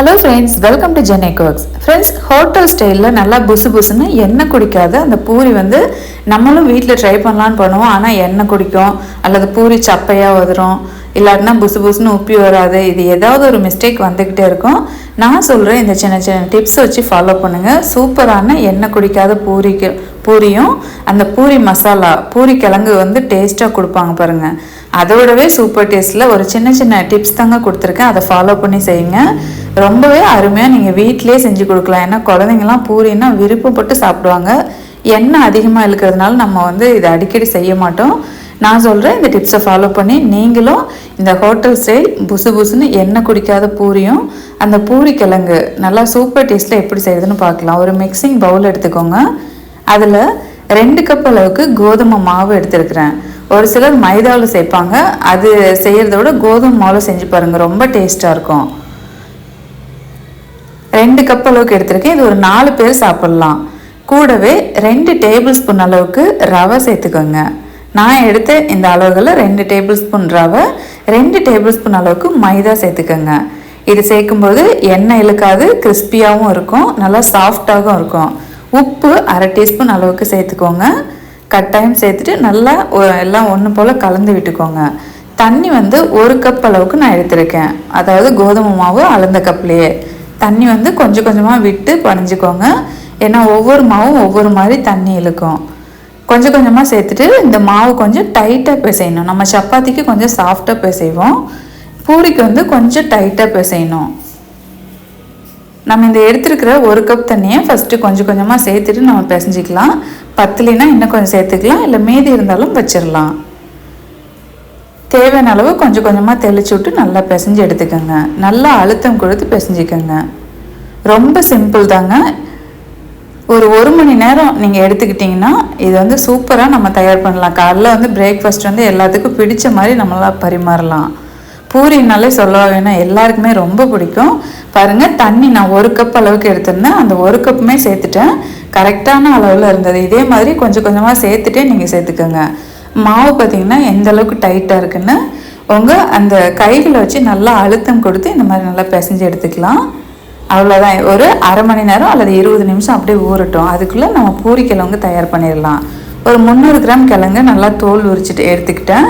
Hello friends welcome to Zen Works friends hotel ஸ்டைலில் நல்லா புசு புசுன்னு எண்ணெய் குடிக்காத அந்த பூரி வந்து நம்மளும் வீட்டில் ட்ரை பண்ணலான்னு பண்ணுவோம். ஆனால் எண்ணெய் குடிக்கும். அல்லது பூரி சப்பையாக வதரும் இல்லாட்டினா புசு புசுன்னு உப்பி வராது. இது ஏதாவது ஒரு மிஸ்டேக் வந்துக்கிட்டே இருக்கும். நான் சொல்கிறேன் இந்த சின்ன சின்ன டிப்ஸ் வச்சு ஃபாலோ பண்ணுங்கள் சூப்பரான எண்ணெய் குடிக்காத பூரிக்கு பூரியும் அந்த பூரி மசாலா பூரி கிழங்கு வந்து டேஸ்ட்டாக கொடுப்பாங்க பாருங்கள் அதோடவே சூப்பர் டேஸ்ட்டில் ஒரு சின்ன சின்ன டிப்ஸ் தாங்க கொடுத்துருக்கேன். அதை ஃபாலோ பண்ணி செய்யுங்க. ரொம்பவே அருமையாக நீங்கள் வீட்டிலே செஞ்சு கொடுக்கலாம். ஏன்னா குழந்தைங்கலாம் பூரின்னா விருப்பப்பட்டு சாப்பிடுவாங்க. எண்ணெய் அதிகமாக இழுக்கிறதுனால நம்ம வந்து இதை அடிக்கடி செய்ய மாட்டோம். நான் சொல்கிறேன் இந்த டிப்ஸை ஃபாலோ பண்ணி நீங்களும் இந்த ஹோட்டல் ஸ்டைல் புசு புசுன்னு எண்ணெய் குடிக்காத பூரியும் அந்த பூரி கிழங்கு நல்லா சூப்பர் டேஸ்ட்டில் எப்படி செய்யுதுன்னு பார்க்கலாம். ஒரு மிக்சிங் பவுல் எடுத்துக்கோங்க. அதில் ரெண்டு கப் அளவுக்கு கோதுமை மாவு எடுத்துருக்குறேன். ஒரு சிலர் மைதாவில் சேர்ப்பாங்க. அது செய்கிறத விட கோதுமை மாவில் செஞ்சு பாருங்கள் ரொம்ப டேஸ்ட்டாக இருக்கும். ரெண்டு கப் அளவுக்கு எடுத்திருக்கேன். இது ஒரு நாலு பேர் சாப்பிட்லாம். கூடவே ரெண்டு டேபிள் ஸ்பூன் அளவுக்கு ரவை சேர்த்துக்கோங்க. நான் எடுத்த இந்த அளவுகளில் ரெண்டு டேபிள் ஸ்பூன் ரவை ரெண்டு டேபிள் ஸ்பூன் அளவுக்கு மைதா சேர்த்துக்கோங்க. இது சேர்க்கும்போது எண்ணெய் இழுக்காது கிறிஸ்பியாகவும் இருக்கும் நல்லா சாஃப்டாகவும் இருக்கும். உப்பு அரை டீஸ்பூன் அளவுக்கு சேர்த்துக்கோங்க. கட்டாயம் சேர்த்துட்டு நல்லா எல்லாம் ஒன்று போல் கலந்து விட்டுக்கோங்க. தண்ணி வந்து ஒரு கப் அளவுக்கு நான் எடுத்திருக்கேன். அதாவது கோதுமை மாவு அளந்த கப்லேயே தண்ணி வந்து கொஞ்சம் கொஞ்சமாக விட்டு பணிஞ்சுக்கோங்க ஏன்னா ஒவ்வொரு மாவும் ஒவ்வொரு மாதிரி தண்ணி இழுக்கும். கொஞ்சம் கொஞ்சமாக சேர்த்துட்டு இந்த மாவு கொஞ்சம் டைட்டாக பிசையணும். நம்ம சப்பாத்திக்கு கொஞ்சம் சாஃப்டாக பிசைவோம். பூரிக்கு வந்து கொஞ்சம் டைட்டாக பிசையணும். நம்ம இந்த எடுத்துருக்கிற ஒரு கப் தண்ணியை ஃபஸ்ட்டு கொஞ்சம் கொஞ்சமாக சேர்த்துட்டு நம்ம பிசைஞ்சிக்கலாம். பத்துலினா இன்னும் கொஞ்சம் சேர்த்துக்கலாம். இல்லை மீதி இருந்தாலும் வச்சிடலாம் தேவையான அளவு கொஞ்சம் கொஞ்சமாக தெளிச்சு விட்டு நல்லா பிசைஞ்சு எடுத்துக்கோங்க. நல்லா அழுத்தம் கொடுத்து பிசைஞ்சிக்கோங்க. ரொம்ப சிம்பிள் தாங்க. ஒரு ஒரு மணி நேரம் நீங்கள் எடுத்துக்கிட்டிங்கன்னா இது வந்து சூப்பராக நம்ம தயார் பண்ணலாம். காலைல வந்து பிரேக்ஃபாஸ்ட் வந்து எல்லாத்துக்கும் பிடிச்ச மாதிரி நம்மளால் பரிமாறலாம். பூரினாலே சொல்லவா வேணும் எல்லாருக்குமே ரொம்ப பிடிக்கும். பாருங்கள் தண்ணி நான் ஒரு கப் அளவுக்கு எடுத்திருந்தேன். அந்த ஒரு கப்புமே சேர்த்துட்டேன். கரெக்டான அளவில் இருந்தது. இதே மாதிரி கொஞ்சம் கொஞ்சமாக சேர்த்துட்டே நீங்கள் சேர்த்துக்கோங்க. மாவு பார்த்தீங்கன்னா எந்த அளவுக்கு டைட்டாக இருக்குன்னு உங்கள் அந்த கைகளை வச்சு நல்லா அழுத்தம் கொடுத்து இந்த மாதிரி நல்லா பிசைஞ்சு எடுத்துக்கலாம். அவ்வளோதான் ஒரு அரை மணி நேரம் அல்லது இருபது நிமிஷம் அப்படியே ஊறட்டும். அதுக்குள்ளே நம்ம பூரி கிழங்கு தயார் பண்ணிடலாம். ஒரு முந்நூறு கிராம் கிழங்கு நல்லா தோல் உரிச்சிட்டு எடுத்துக்கிட்டேன்.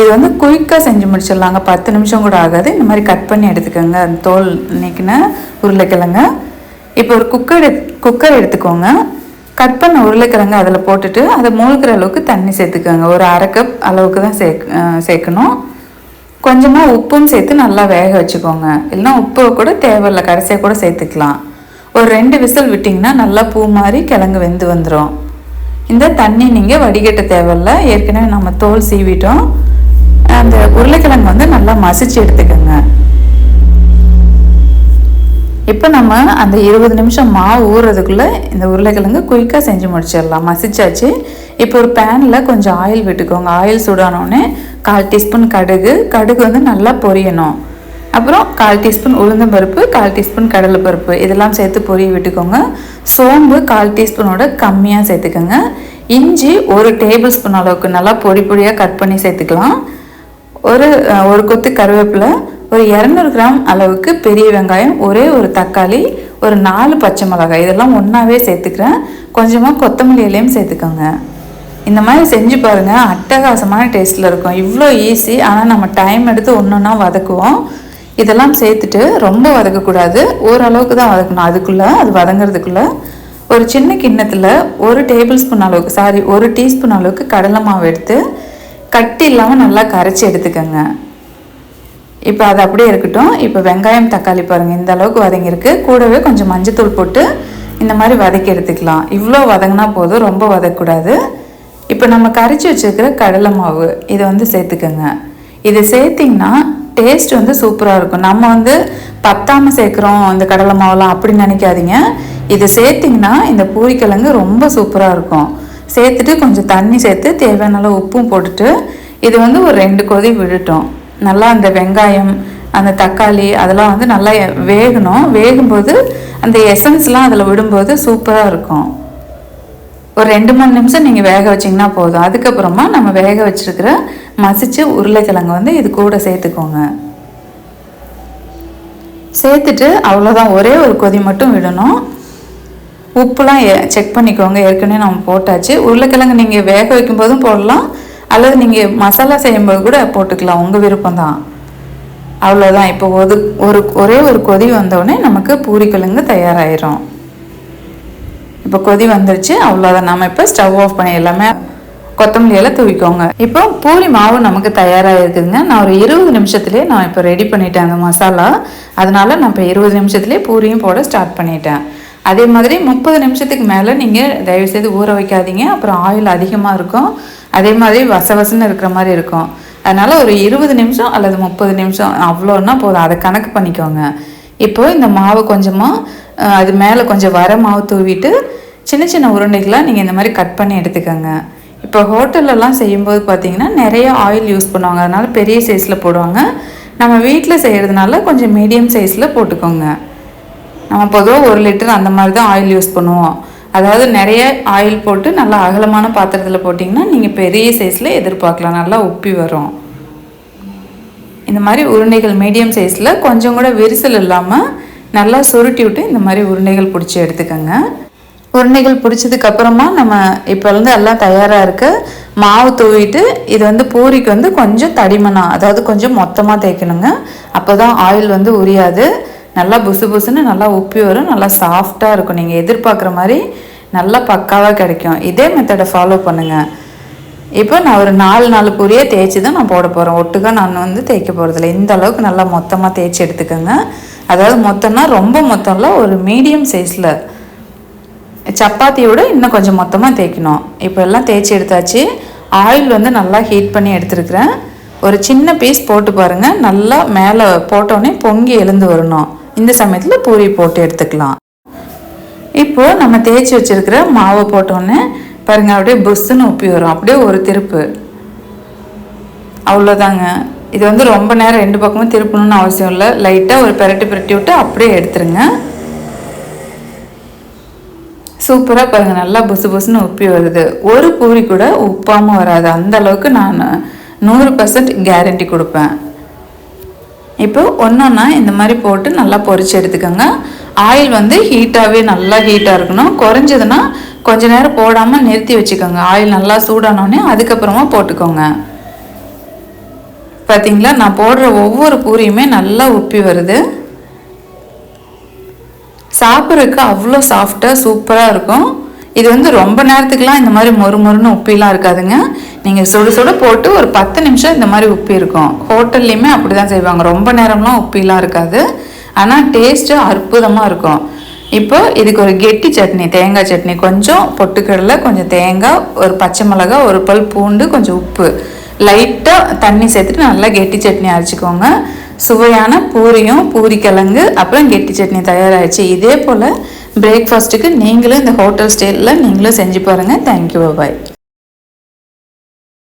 இது வந்து குயிக்காக செஞ்சு முடிச்சிடலாங்க. பத்து நிமிஷம் கூட ஆகாது. இந்த மாதிரி கட் பண்ணி எடுத்துக்கோங்க. அந்த தோல் நீக்கின உருளைக்கிழங்கு. இப்போ ஒரு குக்கர் குக்கர் எடுத்துக்கோங்க. கட் பண்ண உருளைக்கிழங்கு அதில் போட்டுட்டு அதை மூழ்கிற அளவுக்கு தண்ணி சேர்த்துக்கோங்க. ஒரு அரை கப் அளவுக்கு தான் சேர்க் சேர்க்கணும். கொஞ்சமாக உப்பும் சேர்த்து நல்லா வேக வச்சுக்கோங்க. இல்லைன்னா உப்பு கூட தேவையில்ல. கடைசியாக கூட சேர்த்துக்கலாம். ஒரு ரெண்டு விசில் விட்டிங்கன்னா நல்லா பூ மாதிரி கிழங்கு வெந்து வந்துடும் இந்த தண்ணி நீங்கள் வடிகட்ட தேவையில்ல. ஏற்கனவே நம்ம தோல் சீவிட்டோம். அந்த உருளைக்கிழங்கு வந்து நல்லா மசிச்சு எடுத்துக்கோங்க. இப்போ நம்ம அந்த இருபது நிமிஷம் மாவு ஊறுறதுக்குள்ளே இந்த உருளைக்கிழங்கு குயிக்காக செஞ்சு முடிச்சிடலாம். மசிச்சாச்சு. இப்போ ஒரு பேனில் கொஞ்சம் ஆயில் விட்டுக்கோங்க. ஆயில் சூடானோடனே கால் டீஸ்பூன் கடுகு. கடுகு வந்து நல்லா பொரியணும். அப்புறம் கால் டீஸ்பூன் உளுந்தம் பருப்பு கால் டீஸ்பூன் கடலை பருப்பு. இதெல்லாம் சேர்த்து பொரிய விட்டுக்கோங்க. சோம்பு கால் டீஸ்பூனோட கம்மியாக சேர்த்துக்கோங்க. இஞ்சி ஒரு டேபிள் ஸ்பூன் அளவுக்கு நல்லா பொடி பொடியாக கட் பண்ணி சேர்த்துக்கலாம். ஒரு ஒரு கொத்து கருவேப்பிலை ஒரு இரநூறு கிராம் அளவுக்கு பெரிய வெங்காயம் ஒரே ஒரு தக்காளி ஒரு நாலு பச்சை மிளகாய். இதெல்லாம் ஒன்றாவே சேர்த்துக்கிறேன். கொஞ்சமாக கொத்தமல்லி இலையும் சேர்த்துக்கோங்க. இந்த மாதிரி செஞ்சு பாருங்கள் அட்டகாசமான டேஸ்ட்டில் இருக்கும். இவ்வளோ ஈஸி ஆனால் நம்ம டைம் எடுத்து ஒன்று ஒன்றா வதக்குவோம். இதெல்லாம் சேர்த்துட்டு ரொம்ப வதக்கக்கூடாது. ஓரளவுக்கு தான் வதக்கணும். அதுக்குள்ளே அது வதங்கிறதுக்குள்ளே ஒரு சின்ன கிண்ணத்தில் ஒரு டேபிள் ஸ்பூன் அளவுக்கு சாரி ஒரு டீஸ்பூன் அளவுக்கு கடலை மாவு எடுத்து கட்டி இல்லாமல் நல்லா கரைச்சி எடுத்துக்கோங்க. இப்போ அது அப்படியே இருக்கட்டும். இப்போ வெங்காயம் தக்காளி பாருங்கள் இந்த அளவுக்கு வதங்கியிருக்கு. கூடவே கொஞ்சம் மஞ்சத்தூள் போட்டு இந்த மாதிரி வதக்கி எடுத்துக்கலாம். இவ்வளோ வதங்கினா போதும் ரொம்ப வதக்கக்கூடாது. இப்போ நம்ம கரைச்சி வச்சிருக்கிற கடலை மாவு இதை வந்து சேர்த்துக்கோங்க. இதை சேர்த்திங்கன்னா டேஸ்ட் வந்து சூப்பராக இருக்கும். நம்ம வந்து பத்தாமல் சேர்க்குறோம் இந்த கடலை மாவுலாம் அப்படின்னு நினைக்காதீங்க. இதை சேர்த்திங்கன்னா இந்த பூரிக்கிழங்கு ரொம்ப சூப்பராக இருக்கும். சேர்த்துட்டு கொஞ்சம் தண்ணி சேர்த்து தேவையான அளவு உப்பும் போட்டுட்டு இது வந்து ஒரு ரெண்டு கொதி விடட்டும். நல்லா அந்த வெங்காயம் அந்த தக்காளி அதெல்லாம் வந்து நல்லா வேகணும். வேகும்போது அந்த எசன்ஸ்லாம் அதில் விடும்போது சூப்பராக இருக்கும். ஒரு ரெண்டு மூணு நிமிஷம் நீங்கள் வேக வச்சிங்கன்னா போதும். அதுக்கப்புறமா நம்ம வேக வச்சிருக்கிற மசிச்சு உருளைக்கிழங்கு வந்து இது கூட சேர்த்துக்கோங்க. சேர்த்துட்டு அவ்வளோதான் ஒரே ஒரு கொதி மட்டும் விடணும். உப்புலாம் செக் பண்ணிக்கோங்க. ஏற்கனவே நம்ம போட்டாச்சு. உருளைக்கிழங்கு நீங்கள் வேக வைக்கும் போதும் போடலாம். அல்லது நீங்கள் மசாலா செய்யும்போது கூட போட்டுக்கலாம். உங்கள் விருப்பம் தான் அவ்வளோதான் இப்போ ஒரு ஒரு ஒரே ஒரு கொதி வந்தோடனே நமக்கு பூரிக்கிழங்கு தயாராகிரும் இப்போ கொதி வந்துருச்சு. அவ்வளோதான் நம்ம இப்போ ஸ்டவ் ஆஃப் பண்ணி எல்லாமே கொத்தமல்லியெல்லாம் தூவிக்கோங்க. இப்போ பூரி மாவு நமக்கு தயாராக இருக்குதுங்க நான் ஒரு இருபது நிமிஷத்துலேயே நான் இப்போ ரெடி பண்ணிட்டேன் அந்த மசாலா. அதனால நான் இப்போ இருபது நிமிஷத்துலேயே பூரியும் போட ஸ்டார்ட் பண்ணிட்டேன். அதே மாதிரி முப்பது நிமிஷத்துக்கு மேலே நீங்கள் தயவுசெய்து ஊற வைக்காதீங்க. அப்புறம் ஆயில் அதிகமாக இருக்கும். அதே மாதிரி வசவசன்னு இருக்கிற மாதிரி இருக்கும். அதனால் ஒரு இருபது நிமிஷம் அல்லது முப்பது நிமிஷம் அவ்வளோன்னா போதும். அதை கணக்கு பண்ணிக்கோங்க. இப்போது இந்த மாவு கொஞ்சமாக அது மேலே கொஞ்சம் வர மாவு தூவிட்டு சின்ன சின்ன உருண்டைகளாக நீங்கள் இந்த மாதிரி கட் பண்ணி எடுத்துக்கோங்க. இப்போ ஹோட்டல்லலாம் செய்யும்போது பார்த்தீங்கன்னா நிறைய ஆயில் யூஸ் பண்ணுவாங்க. அதனால் பெரிய சைஸில் போடுவாங்க. நம்ம வீட்டில் செய்கிறதுனால கொஞ்சம் மீடியம் சைஸில் போட்டுக்கோங்க. நம்ம பொதுவாக ஒரு லிட்டர் அந்த மாதிரி தான் ஆயில் யூஸ் பண்ணுவோம். அதாவது நிறைய ஆயில் போட்டு நல்லா அகலமான பாத்திரத்தில் போட்டிங்கன்னா நீங்கள் பெரிய சைஸில் எதிர்பார்க்கலாம். நல்லா உப்பி வரும். இந்த மாதிரி உருண்டைகள் மீடியம் சைஸில் கொஞ்சம் கூட விரிசல் இல்லாமல் நல்லா சுருட்டி விட்டு இந்த மாதிரி உருண்டைகள் பிடிச்சி எடுத்துக்கோங்க. உருண்டைகள் பிடிச்சதுக்கப்புறமா நம்ம இப்போ வந்து எல்லாம் தயாராக இருக்க. மாவு தூவிட்டு இது வந்து பூரிக்கு வந்து கொஞ்சம் தடிமனாக அதாவது கொஞ்சம் மொத்தமாக தேய்க்கணுங்க. அப்போ தான் ஆயில் வந்து உரியாது. நல்லா புசு புசுன்னு நல்லா உப்பி வரும் நல்லா சாஃப்டாக இருக்கும். நீங்கள் எதிர்பார்க்குற மாதிரி நல்லா பக்காவாக கிடைக்கும். இதே மெத்தடை ஃபாலோ பண்ணுங்கள் இப்போ நான் ஒரு நாலு நாலு பூரியே தேய்ச்சி தான் நான் போட போகிறேன் ஒட்டுக்கா நான் வந்து தேய்க்க போகிறதில்ல இந்த அளவுக்கு நல்லா மொத்தமாக தேய்ச்சி எடுத்துக்கோங்க. அதாவது மொத்தம்னா ரொம்ப மொத்தம்ல ஒரு மீடியம் சைஸில் சப்பாத்தியோட இன்னும் கொஞ்சம் மொத்தமாக தேய்க்கணும். இப்போ எல்லாம் தேய்ச்சி எடுத்தாச்சு. ஆயில் வந்து நல்லா ஹீட் பண்ணி எடுத்துருக்குறேன். ஒரு சின்ன பீஸ் போட்டு பாருங்கள் நல்லா மேலே போட்டோடனே பொங்கி எழுந்து வரணும். இந்த சமயத்தில் பூரி போட்டு எடுத்துக்கலாம். இப்போது நம்ம தேய்ச்சி வச்சுருக்கிற மாவை போட்டோன்னே பாருங்கள் அப்படியே புஸ்ஸுன்னு உப்பி வரும். அப்படியே ஒரு திருப்பு. அவ்வளோதாங்க இது வந்து ரொம்ப நேரம் ரெண்டு பக்கமும் திருப்பணும்னு அவசியம் இல்லை. லைட்டாக ஒரு பெரட்டி பெரட்டி விட்டு அப்படியே எடுத்துருங்க. சூப்பராக பாருங்கள் நல்லா புசு புசுன்னு உப்பி வருது. ஒரு பூரி கூட உப்பாமல் வராது. அந்த அளவுக்கு நான் நூறு பர்சன்ட் கேரண்டி கொடுப்பேன். இப்போ ஒன்றா இந்த மாதிரி போட்டு நல்லா பொறிச்சு எடுத்துக்கோங்க. ஆயில் வந்து ஹீட்டாகவே நல்லா ஹீட்டாக இருக்கணும். குறைஞ்சதுன்னா கொஞ்ச நேரம் போடாமல் நிறுத்தி வச்சுக்கோங்க. ஆயில் நல்லா சூடானோடனே அதுக்கப்புறமா போட்டுக்கோங்க. பார்த்தீங்களா நான் போடுற ஒவ்வொரு பூரியுமே நல்லா உப்பி வருது. சாப்பிட்றதுக்கு அவ்வளோ சாஃப்டாக சூப்பராக இருக்கும். இது வந்து ரொம்ப நேரத்துக்குலாம் இந்த மாதிரி மொறு மொறுன்னு உப்பிலாம் இருக்காதுங்க. நீங்கள் சுடு சுட போட்டு ஒரு பத்து நிமிஷம் இந்த மாதிரி உப்பி இருக்கும். ஹோட்டல்லையுமே அப்படி தான் செய்வாங்க. ரொம்ப நேரம்லாம் உப்பிலாம் இருக்காது. ஆனால் டேஸ்ட்டு அற்புதமாக இருக்கும். இப்போ இதுக்கு ஒரு கெட்டி சட்னி தேங்காய் சட்னி கொஞ்சம் பொட்டுக்கடலை கொஞ்சம் தேங்காய் ஒரு பச்சை மிளகா ஒரு பல் பூண்டு கொஞ்சம் உப்பு. லைட்டாக தண்ணி சேர்த்துட்டு நல்லா கெட்டி சட்னி அரைச்சிக்கோங்க. சுவையான பூரியும் பூரி கிழங்கு அப்புறம் கெட்டி சட்னி தயாராகிடுச்சு இதே போல் பிரேக்ஃபாஸ்ட்டுக்கு நீங்களும் இந்த ஹோட்டல் ஸ்டைலில் நீங்களும் செஞ்சு பாருங்கள் தேங்க்யூ பாய்